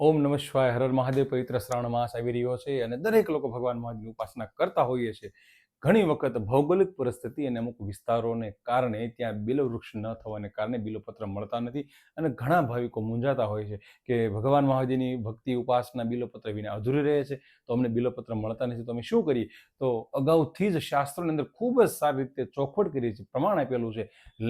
ઓમ નમઃ શિવાય, હર હર મહાદેવ, પવિત્ર શ્રાવણ માસ આવી રહ્યો છે અને દરેક લોકો ભગવાન મહાદેવની ઉપાસના કરતા હોઈએ છે ઘણી વખત ભૌગોલિક પરિસ્થિતિ અને અમુક વિસ્તારોને કારણે ત્યાં બિલો વૃક્ષ ન થવાને કારણે બિલોપત્ર મળતા નથી અને ઘણા ભાવિકો મૂંઝાતા હોય છે કે ભગવાન મહાદેવની ભક્તિ, ઉપાસના બિલોપત્ર વિના અધૂરી રહે છે, તો અમને બિલોપત્ર મળતા નથી, તો અમે શું કરીએ? તો અગાઉથી જ શાસ્ત્રોની અંદર ખૂબ જ સારી રીતે ચોખવટ કરી છે, પ્રમાણ આપેલું છે.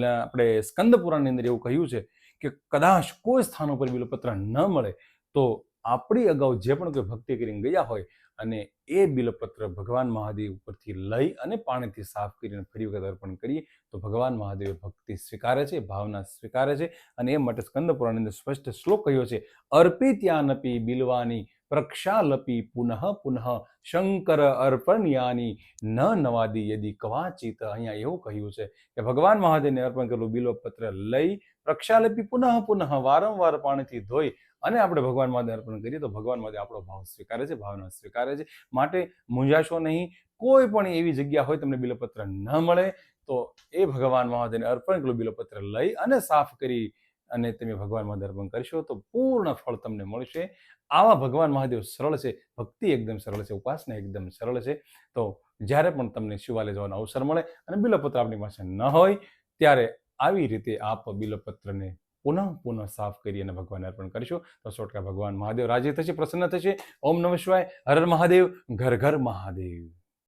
આપણે સ્કંદ પુરાણની અંદર એવું કહ્યું છે કે કદાચ કોઈ સ્થાન ઉપર બિલોપત્ર ન મળે તો આપણી અગાઉ જે પણ કોઈ ભક્તિ કરીને ગયા હોય અને એ બિલપત્ર ભગવાન મહાદેવ ઉપરથી લઈ અને પાણીથી સાફ કરીને ફરી વખત અર્પણ કરીએ, તો ભગવાન મહાદેવ ભક્તિ સ્વીકારે છે, ભાવના સ્વીકારે છે અને એ માટે સ્કંદ પુરાણની અંદર સ્પષ્ટ શ્લોક કહ્યો છે, અર્પિત્યાનપી બિલવાની પ્રક્ષાલપી પુનઃ પુનઃ શંકર અર્પણ્યાની ન નવાદી યદી કવાચિત અહીંયા એવું કહ્યું છે કે ભગવાન મહાદેવને અર્પણ કરેલું બિલ્વપત્ર લઈ પ્રક્ષાલપી પુનઃ પુનઃ વારંવાર પાણીથી ધોઈ અને આપણે ભગવાન મહાદેવ અર્પણ કરીએ તો ભગવાન મહાદેવ આપણો ભાવ સ્વીકારે છે, ભાવના સ્વીકારે છે. માટે મૂંઝાશો નહીં, કોઈ પણ એવી જગ્યા હોય તમને બિલપત્ર ન મળે, તો એ ભગવાન મહાદેવને અર્પણ કરેલું બિલપત્ર લઈ અને સાફ કરી અને તમે ભગવાન મહાદેવ અર્પણ કરશો તો પૂર્ણ ફળ તમને મળશે. આવા ભગવાન મહાદેવ સરળ છે, ભક્તિ એકદમ સરળ છે, ઉપાસના એકદમ સરળ છે. તો જ્યારે પણ તમને શિવાલય જવાનો અવસર મળે અને બિલપત્ર આપણી પાસે ન હોય, ત્યારે આવી રીતે આપ બિલપત્રને પુનઃ પુનઃ સાફ કરી અને ભગવાન અર્પણ કરશો. તો સો ભગવાન મહાદેવ રાજી થશે, પ્રસન્ન થશે. ઓમ નમઃ શિવાય. હર મહાદેવ. ઘર ઘર મહાદેવ.